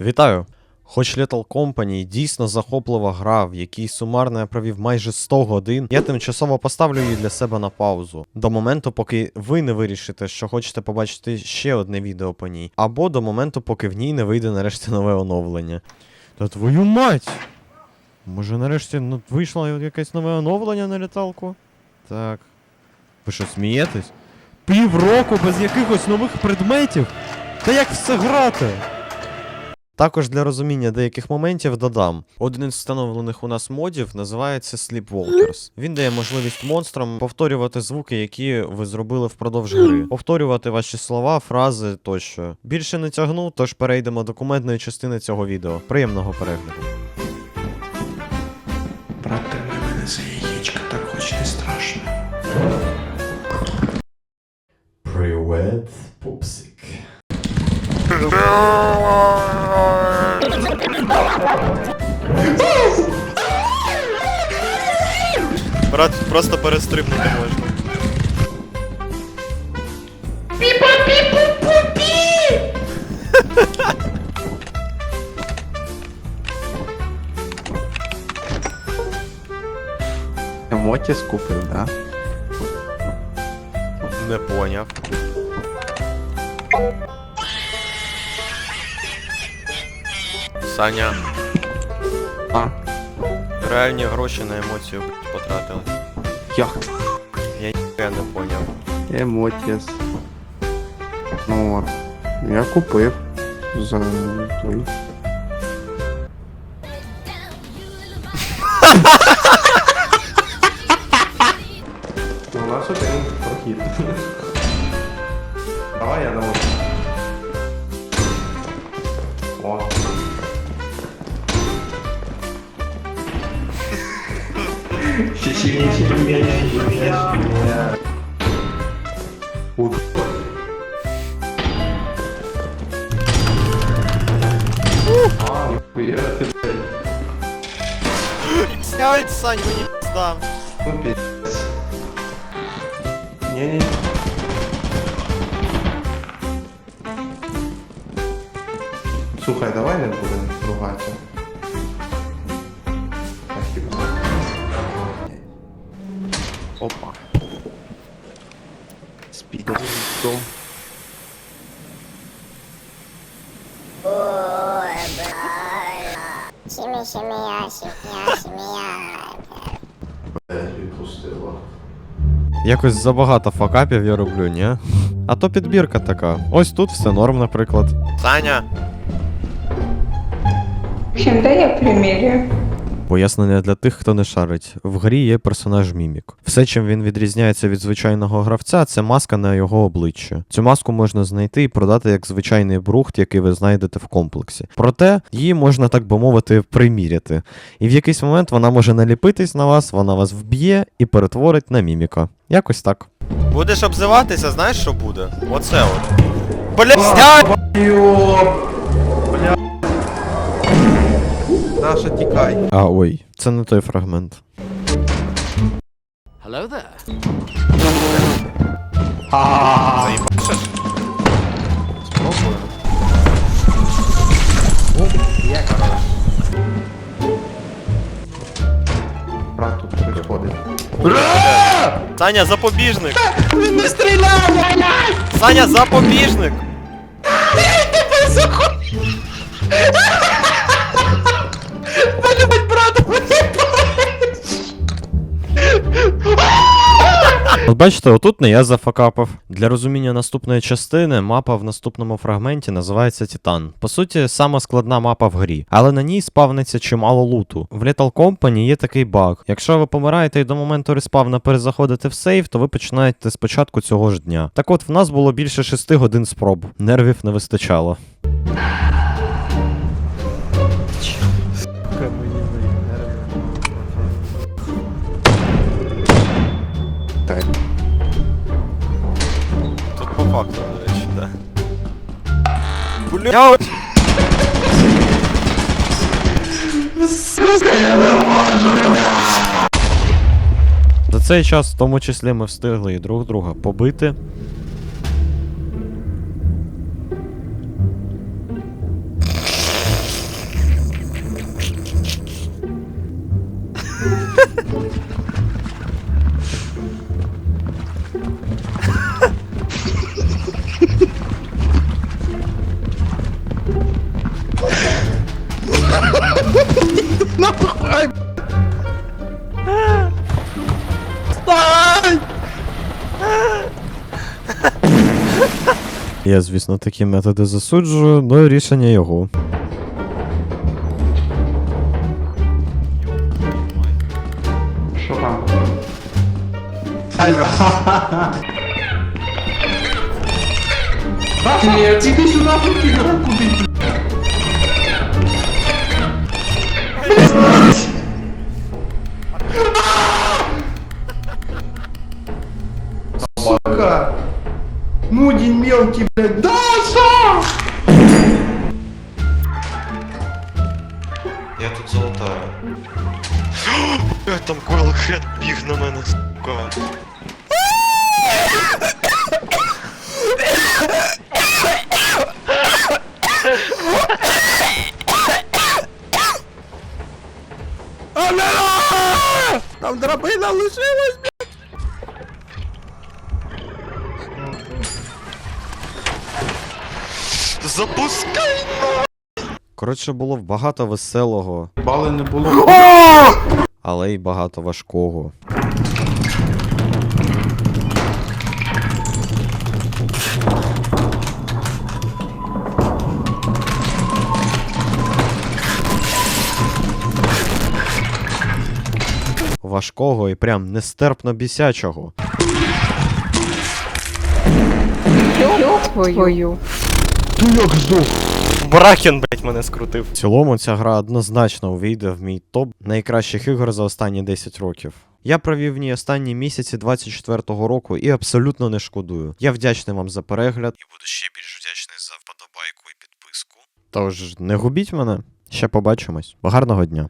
Вітаю! Хоч Lethal Company дійсно захоплива гра, в якій сумарно я провів майже 100 годин, я тимчасово поставлю її для себе на паузу. До моменту, поки ви не вирішите, що хочете побачити ще одне відео по ній, або до моменту, поки в ній не вийде нарешті нове оновлення. Та твою мать! Може нарешті ну, вийшло якесь нове оновлення на літалку? Так. Ви що, смієтесь? Півроку без якихось нових предметів? Та як все грати? Також для розуміння деяких моментів додам. Один із встановлених у нас модів називається Sleepwalkers. Він дає можливість монстрам повторювати звуки, які ви зробили впродовж гри, повторювати ваші слова, фрази тощо. Більше не тягну, тож перейдемо до кумедної частини цього відео. Приємного перегляду. Брат, тримай мене за яєчко, так хоч не страшно. Привет, пупсик. Брат, просто перестрибнути можна. Мотіс купив, да? Не поняв. Саня, А, реальні гроші на емоцію потратили. як? Я ніхуя не поняв. Емотіс. Ну от. Я купив. За той. У нас один прохід. Давай я дамо. Снять, Сань, мені пизда. Ну пиздец. Не-не. Слухай, давай не будемо ругатися. Опа. Shimmy, yeah, shimmy, yeah, shimmy, Якось забагато факапів я роблю, ні? А то підбірка така. Ось тут все норм, наприклад. Саня! В общем, дай я примерю. Пояснення для тих, хто не шарить. В грі є персонаж Мімік. Все, чим він відрізняється від звичайного гравця, це маска на його обличчя. Цю маску можна знайти і продати як звичайний брухт, який ви знайдете в комплексі. Проте її можна, так би мовити, приміряти. І в якийсь момент вона може наліпитись на вас, вона вас вб'є і перетворить на міміка. Якось так. Будеш обзиватися, знаєш, що буде? Оце от. Блять! Тікай. А ой, це не той фрагмент. Спробую. О, є, короче. Брат тут щось. Саня, запобіжник! Він не стріляв! Саня, запобіжник! От бачите, отут не я зафакапав. Для розуміння наступної частини мапа в наступному фрагменті називається Титан. По суті, сама складна мапа в грі, але на ній спавниться чимало луту. В Lethal Company є такий баг. Якщо ви помираєте і до моменту респавна перезаходите в сейф, то ви починаєте спочатку цього ж дня. Так от в нас було більше 6 годин спроб. Нервів не вистачало. Блять! За цей час, в тому числі, ми встигли і друг друга побити. Нахуй! Стань! Я, звісно, такі методи засуджую, але рішення його. Що там? Ні, іди сюди, ти куди? Сука! Мудень мелкий, блядь, Даша! Я тут золотаю. Там койл хрен біг на мене, сука. Запускай! Коротше, було багато веселого, Бали не було. але й багато важкого. Важкого і прям нестерпно бісячого. Твою. Бракен, блять, мене скрутив. В цілому ця гра однозначно увійде в мій топ найкращих ігор за останні 10 років. Я провів в ній останні місяці 24-го року і абсолютно не шкодую. Я вдячний вам за перегляд і буду ще більш вдячний за вподобайку і підписку. Тож не губіть мене, ще побачимось. Гарного дня!